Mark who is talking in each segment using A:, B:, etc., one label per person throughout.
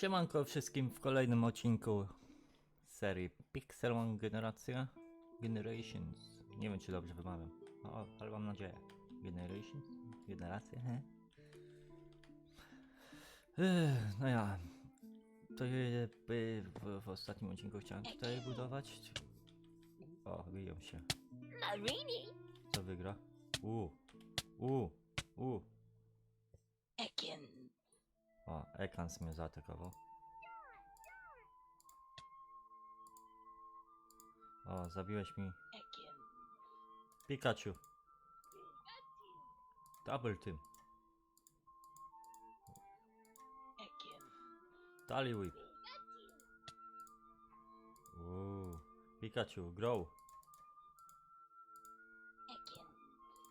A: Siemanko wszystkim w kolejnym odcinku serii Pixelmon Generacja Generations. Nie wiem czy dobrze wymawiam, o, ale mam nadzieję. Generations? Generacja? He? No ja, to by w, w ostatnim odcinku chciałem tutaj budować. O, biją się.
B: Marini,
A: Co wygra? U, u, u.
B: Ekin,
A: O, Ekans mnie zaatakował. O, zabiłeś mi Pikachu. Double team. Tally whip. Uuu. Pikachu, grow.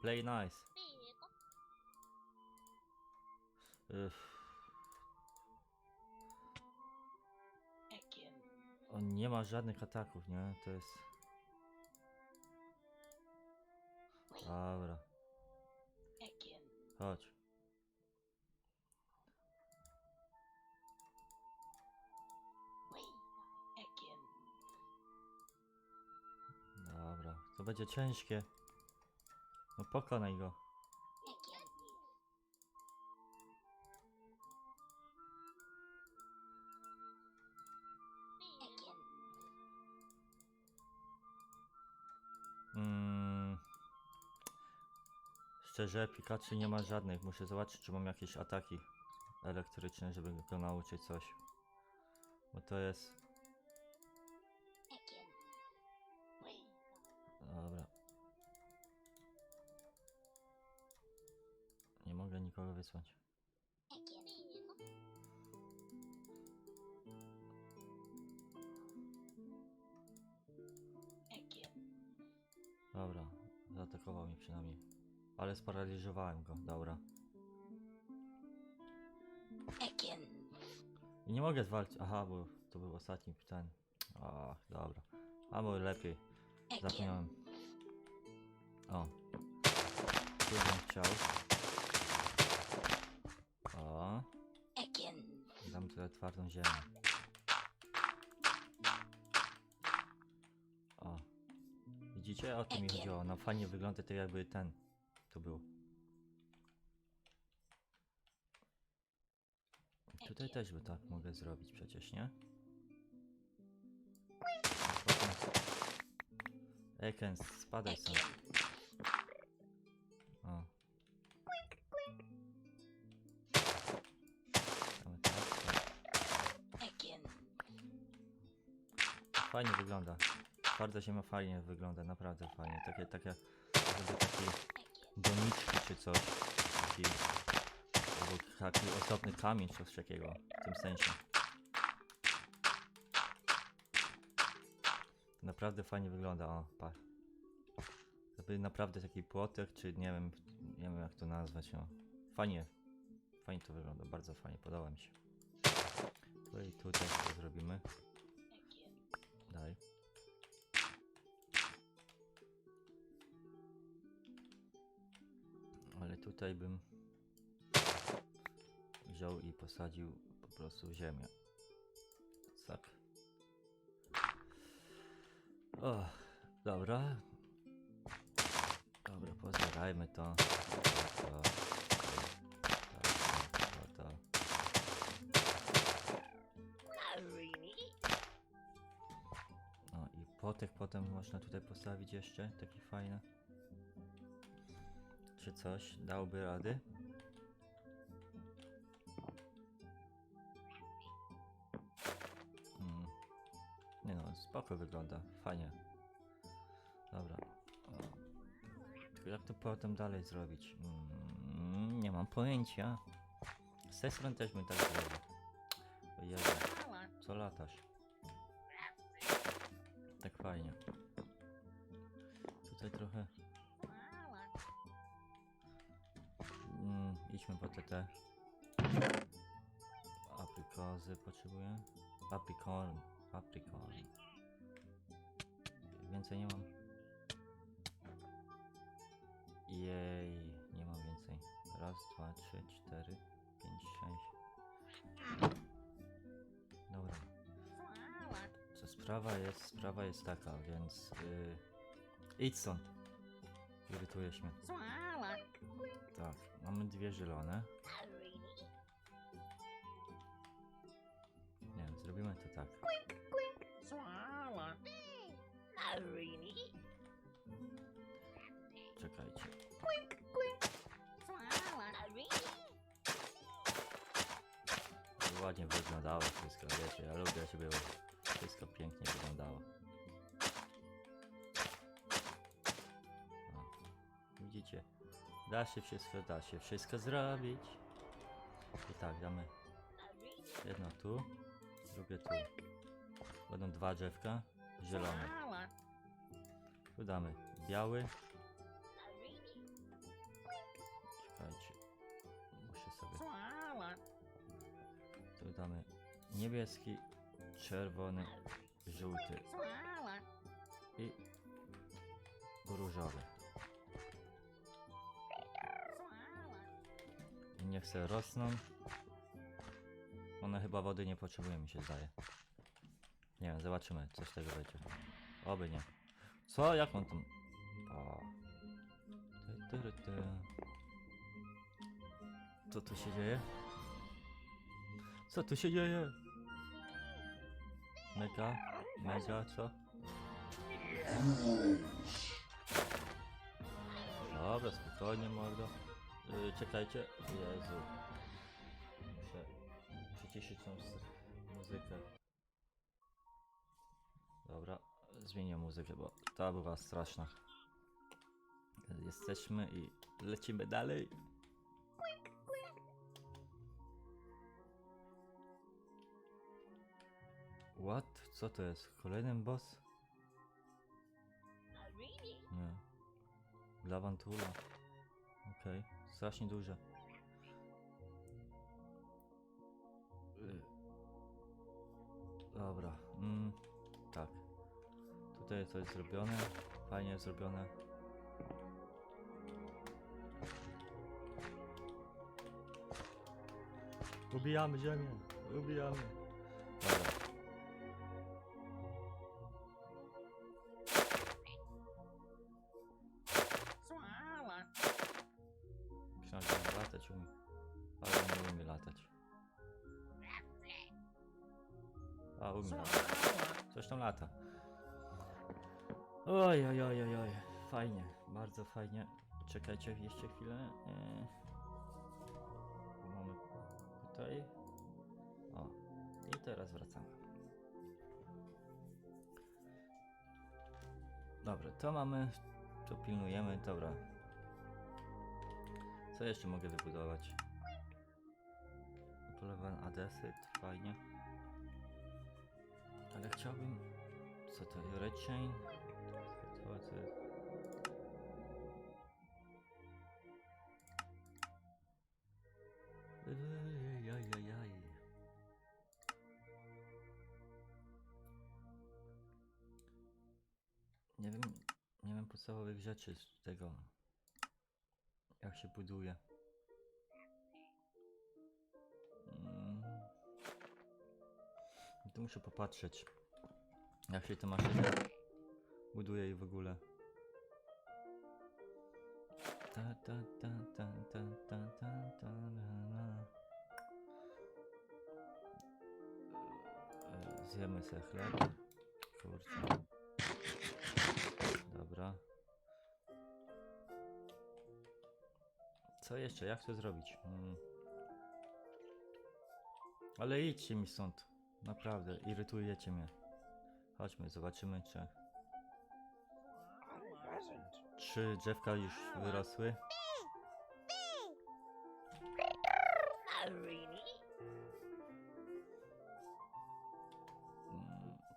A: Play nice. Uff. On nie ma żadnych ataków, nie? To jest... Dobra, chodź. Dobra, to będzie ciężkie. No pokonaj go. Szczerze, Pikachu nie ma żadnych. Muszę zobaczyć, czy mam jakieś ataki elektryczne, żeby go nauczyć coś. Bo to jest... Dobra. Nie mogę nikogo wysłać. Dobra, zaatakował mnie przynajmniej. Ale sparaliżowałem go, dobra.
B: Ekin,
A: I nie mogę zwalczyć. Aha, bo to był ostatni ten. Ach, dobra. A bo lepiej. Zapomniałem. O. Tu bym chciał. O.
B: Ekin,
A: Dam tutaj twardą ziemię. O. Widzicie? O to mi
B: Ekiem.
A: chodziło. No fajnie wygląda to jakby ten. Tu był. Tutaj też by tak mogę zrobić przecież, nie? Ekens, spadaj stąd. O. Tak, tak. Fajnie wygląda. Twarda ziemia fajnie wygląda, naprawdę fajnie. Takie, takie, taki doniczki czy coś. Taki, albo taki osobny kamień czy coś takiego, w tym sensie. Naprawdę fajnie wygląda, o, patrz. Jakby naprawdę taki płotek, czy nie wiem, nie wiem jak to nazwać, no. Fajnie, fajnie to wygląda, bardzo fajnie, podoba mi się. Tu i tutaj to zrobimy.
B: Ekin,
A: tutaj bym wziął i posadził po prostu ziemię. Tak. O, dobra. Dobra, pozbierajmy to. To, to, to, to, No i potek potem można tutaj postawić jeszcze, taki fajny. Czy coś dałby rady? Mm. Nie no, spoko wygląda, fajnie. Dobra. Tylko jak to potem dalej zrobić? Mm, nie mam pojęcia. Z też bym tak zrobił. Jezu, co latasz? Tak fajnie. Tutaj trochę. Idźmy po TT. Aprikozy potrzebuję. Apricorn. Apricorn. Więcej nie mam. Jej, nie mam więcej. Raz, dwa, trzy, cztery, pięć, sześć. sprawa jest, sprawa jest taka, więc yy, idź stąd. Irytujesz mnie. Tak, mamy dwie zielone. Nie wiem, zrobimy to tak. Czekajcie. Żeby ładnie wyglądało wszystko, wiecie, ja lubię, żeby wszystko pięknie wyglądało. O, widzicie, da się wszystko, da się wszystko zrobić. I tak, damy. Jedno tu, drugie tu. Będą dwa drzewka, zielone. Tu damy. Biały, czekajcie, muszę sobie, tu damy. Niebieski, czerwony, żółty. I różowy. Niech se rosną. One chyba wody nie potrzebują, mi się zdaje. Nie wiem, zobaczymy, co z tego będzie. Oby nie. Co? Jak on tam... O. Ty, ty, ty. Co tu się dzieje? Co tu się dzieje? Mega? Mega, co? Dobra, spokojnie, mordo. Yy, czekajcie. Jezu. Muszę przyciszyć tą muzykę. Dobra, zmienię muzykę, bo ta była straszna. Jesteśmy i lecimy dalej. What? Co to jest? Kolejny boss? Nie. Lawantula. Okej, strasznie duże. Dobra, mm, tak. Tutaj to jest zrobione, fajnie zrobione. Ubijamy ziemię, ubijamy. Lata. Oj, oj, oj, oj, oj. Fajnie, bardzo fajnie. Czekajcie jeszcze chwilę. Tu Mamy tutaj. O, i teraz wracamy. Dobra, to mamy. To pilnujemy, dobra. Co jeszcze mogę wybudować? Polewany adesyt, fajnie. Ale chciałbym... Co to? Red chain? Jest? Nie wiem, nie wiem podstawowych rzeczy z tego, jak się buduje. Muszę popatrzeć, jak się te maszyny buduje i w ogóle. Ta ta ta ta ta ta ta ta na. E, Zjemy se chleb. Kurczę. Dobra. Co jeszcze? Jak to zrobić? Mm. Ale idźcie mi stąd. Naprawdę, irytujecie mnie. Chodźmy, zobaczymy, czy... Trzy drzewka już wyrosły.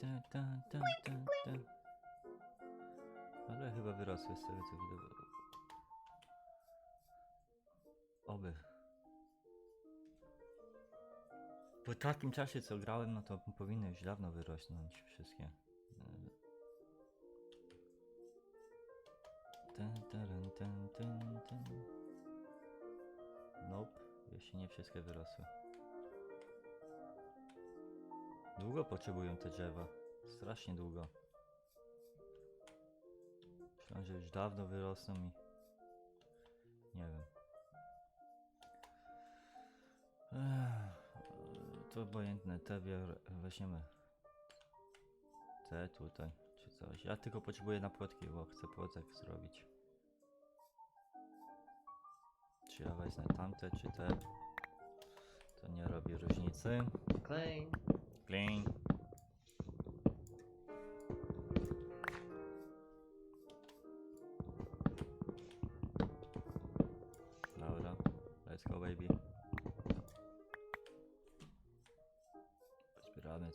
A: Ta, ta, ta, ta, ta. Ale chyba wyrosły z tego co widzę. Oby. Po takim czasie co grałem, no to powinny już dawno wyrosnąć wszystkie. E, Ten, ten, ten, ten, ten. Nope, jeszcze nie wszystkie wyrosły. Długo potrzebują te drzewa. strasznie długo. Myślałem, że już dawno wyrosną i... Nie wiem. Ech, to obojętne, te bior- weźmiemy. Te tutaj, czy coś. Ja tylko potrzebuję na płotki, bo chcę płotek zrobić. Czy ja wezmę tamte, czy te? To nie robi różnicy.
C: Clay.
A: Clean.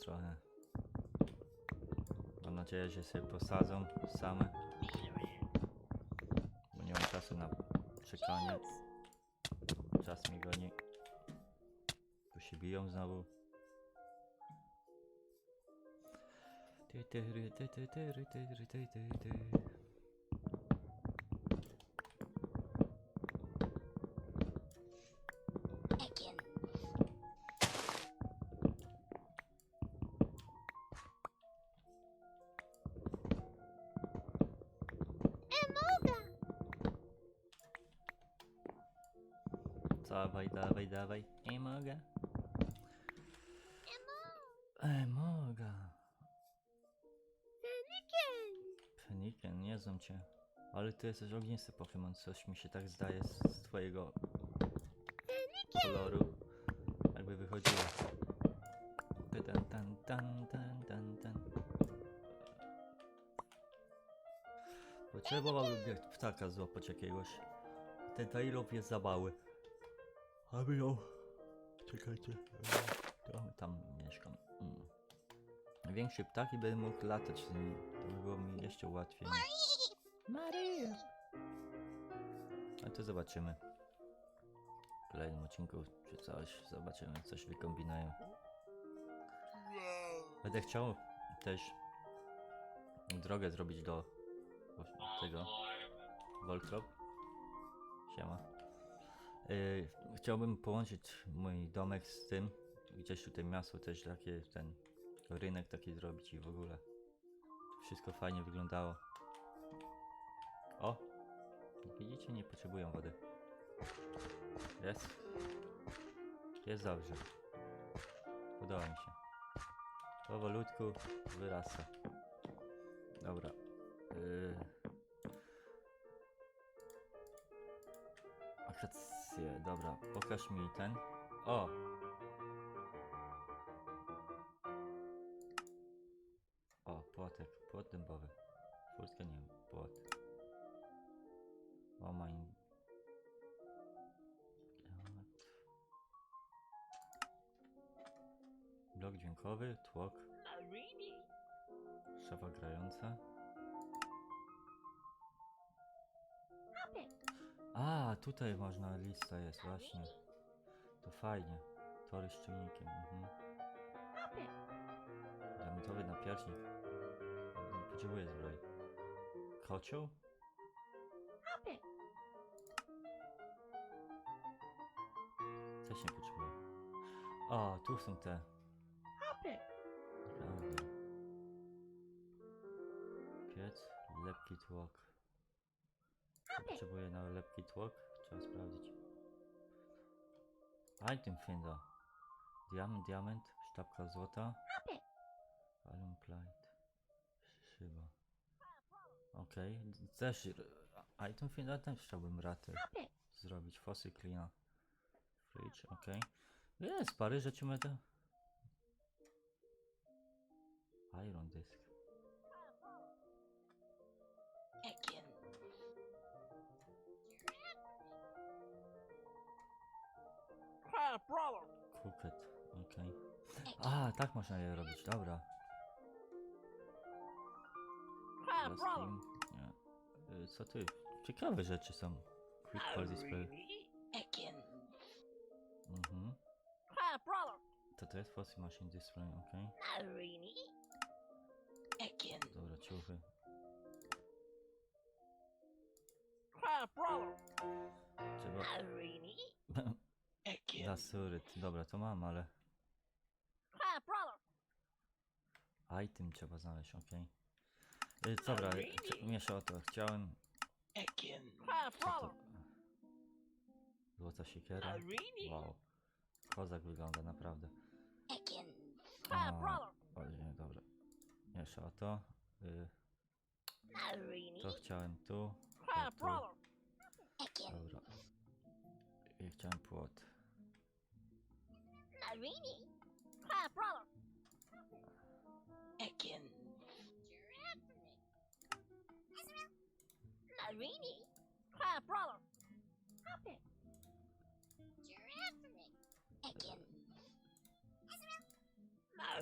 A: Trochę. Mam nadzieję, że się posadzą same. Bo nie mam czasu na czekanie. Czas mi goni. Tu się biją znowu. Ty, ty, ty, ty, ty, ty, ry, ty, ty, ty. Dawaj, dawaj. Nie mogę. Nie mogę. Peniken, nie znam cię. Ale ty jesteś ognisty Pokémon, coś mi się tak zdaje z, z twojego koloru. Jakby wychodziło. Tan, tan, tan, tan, tan, tan. Potrzebowałbym jak ptaka złapać jakiegoś. Ten Tailop jest za. Aby ją... Czekajcie. Tam, tam mieszkam. Mm. Większy ptak i będę mógł latać z nim. To by było mi jeszcze łatwiej. Maria! A to zobaczymy. W kolejnym odcinku czy coś. Zobaczymy, coś wykombinuję. Będę chciał też drogę zrobić do tego Voltrop. Siema. Yy, chciałbym połączyć mój domek z tym. Gdzieś tutaj miasto też takie, ten rynek taki zrobić i w ogóle. Wszystko fajnie wyglądało. O! Widzicie, nie potrzebują wody. Jest. Jest dobrze. Udało mi się. Powolutku wyrasta. Dobra. Yy. Akacje, dobra. Pokaż mi ten. O! O, płotek. Płot dębowy. Furtka nie, płot. O, main. Blok dźwiękowy, tłok, szafa grająca. A, tutaj można, lista jest, właśnie. To fajnie. Tory z czujnikiem, mhm. Diamentowy napierśnik. Nie potrzebuję zbroi. Kocioł? Też nie potrzebuję. O, tu są te. Piec, lepki tłok. Potrzebuję na lepki tłok? Trzeba sprawdzić. Item Finder. Diament, diament, sztabka złota. Alum plate. Szyba. Okej, okay. też Item Finder też chciałbym raty zrobić. Fossil cleaner. Fridge, okej. Okay. Jest parę rzeczy będę. Iron disk.
B: Ekin.
A: Cooked, okej. A, tak można je robić, dobra. Wrestling, nie. Y, Co ty? Ciekawe rzeczy są. Quick call display.
B: Ekin.
A: Mhm. To to jest fossil machine display, okej.
B: Narini. Ekin.
A: Dobra, ciuchy. Trzeba...
B: Narini.
A: Lasuryt. Dobra, to mam, ale... Item trzeba znaleźć, okej. Y, Dobra, o to. Chciałem...
B: Again.
A: Co to? Złota siekiera? Wow. Kozak wygląda, naprawdę.
B: Again.
A: O, o nie, dobra. Miesza o to. Y,
B: Irene.
A: to chciałem tu. To tu.
B: Again.
A: Dobra. I chciałem płot.
B: Irene. Again. Irene. Again.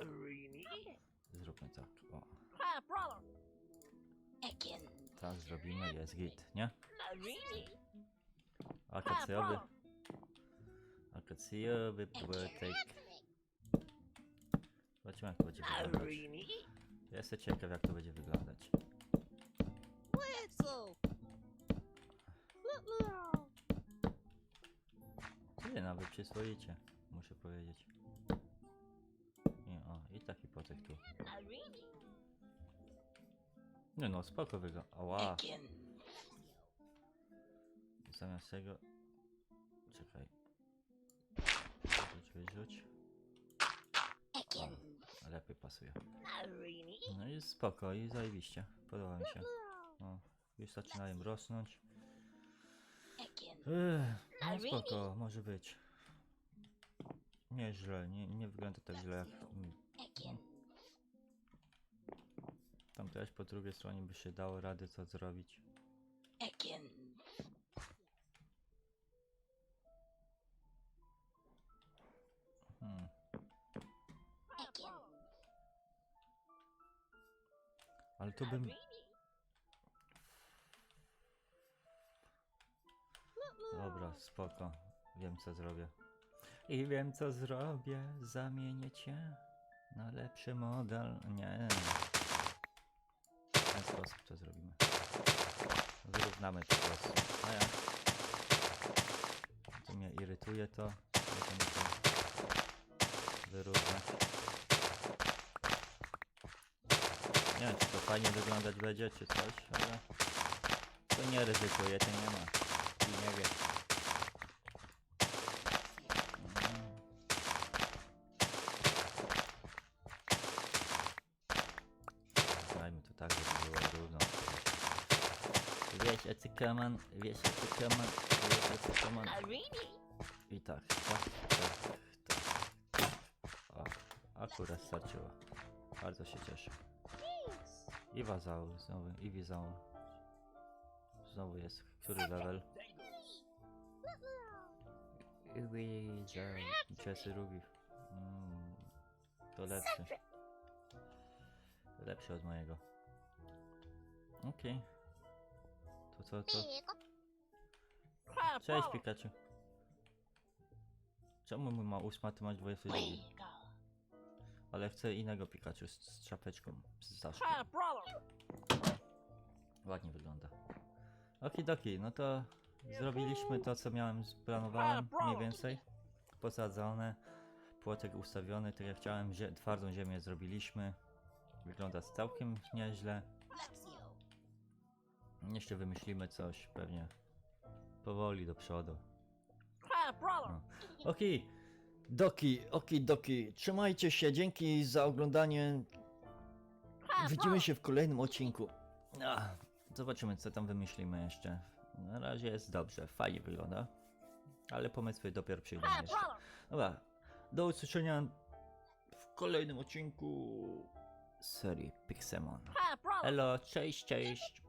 B: Irene.
A: Zróbmy tak. O,
B: Again.
A: tak zrobimy, jest git, nie?
B: Irene.
A: Akacjowy. Akacjowy płotek. Zobaczymy jak to będzie wyglądać. Ja Jestem ciekaw jak to będzie wyglądać. Tyle nawet przyswoicie, muszę powiedzieć. Nie, o, i taki płotek tu. Nie no, spoko wygląda. Ała, zamiast tego... Czekaj. Wyrzuć.
B: Again.
A: Lepiej pasuje. No i spoko, i zajebiście. Podoba mi się. No, już zaczynają rosnąć. Ech, no spoko, może być. Nieźle, nie, nie wygląda tak źle jak mm,
B: Again.
A: tam też po drugiej stronie by się dało rady co zrobić.
B: Again.
A: Ale tu bym... Dobra, spoko. Wiem co zrobię. I wiem co zrobię. Zamienię cię na lepszy model. Nie. W ten sposób to zrobimy. Wyrównamy po prostu. A ja. Co mnie irytuje to. Możemy to wyrównać. Nie wiem czy to fajnie wyglądać będzie czy coś, ale to nie ryzykuję, to nie ma. I nie wiem. Mm. Dajmy to tak, żeby było równo. Wiesz, ecykaman, wiesz, ecykaman, wiesz, ecykaman.
B: Irene.
A: I tak, tak, tak, tak. O, akurat starczyło. Bardzo się cieszę. I wazał, znowu, i wizał. Znowu jest, który level? Widzę, Jesse Ruby. Mm, to lepszy. Lepszy od mojego. Okej. To co, co? Cześć Pikachu. Czemu mój ma ósma, ty masz 22? Ale chcę innego Pikachu z, z czapeczką, z zaszką. Ładnie wygląda. Okidoki, no to zrobiliśmy to, co miałem, planowałem, mniej więcej. Posadzone, płotek ustawiony, tak jak chciałem, zie twardą ziemię zrobiliśmy. Wygląda całkiem nieźle. Jeszcze wymyślimy coś, pewnie powoli do przodu. No. Oki, doki, oki, doki, trzymajcie się, dzięki za oglądanie. Widzimy się w kolejnym odcinku. Ach, zobaczymy, co tam wymyślimy jeszcze. Na razie jest dobrze, fajnie wygląda. Ale pomysły dopiero przyjdą jeszcze. Dobra, do usłyszenia w kolejnym odcinku serii Pixemon. Elo, cześć, cześć.